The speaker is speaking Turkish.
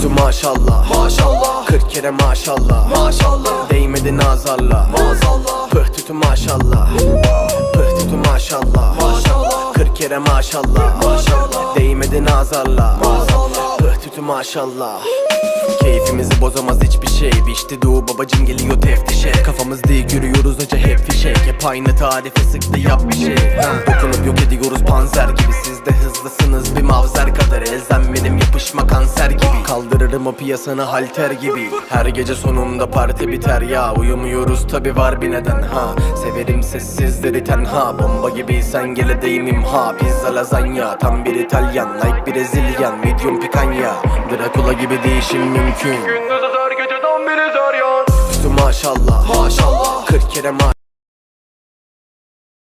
Düştü maşallah. Maşallah. 40 kere maşallah. Maşallah. Değmedi nazarla. Maazallah Pıh tütü maşallah. Pıh tütü maşallah. Maşallah. 40 kere maşallah. Maşallah. Değmedi nazarla. Maazallah Pıh tütü maşallah. Keyfimizi bozamaz hiçbir şey. Biçti doğu babacım geliyor teftişe Kafamız değil yürüyoruz hoca hep fişek Hep aynı tarife sıktı yap bir şey. Dokunup yok ediyoruz panzer gibi. Siz de hızlısınız. Bir mavzer Elzem benim yapışma kanser gibi. Kaldırırım o piyasanı halter gibi. Her gece sonunda parti biter ya. Uyumuyoruz tabi var bir neden ha. Severim sessizleri tenha. Bomba gibi sen gel edeyim imha Pizza lazanya. Tam bir İtalyan Like Brezilyan medium pikanya Dracula gibi değişim mümkün. Gündüz azar geceden beri zar yan Üstü maşallah. Maşallah. 40 kere ma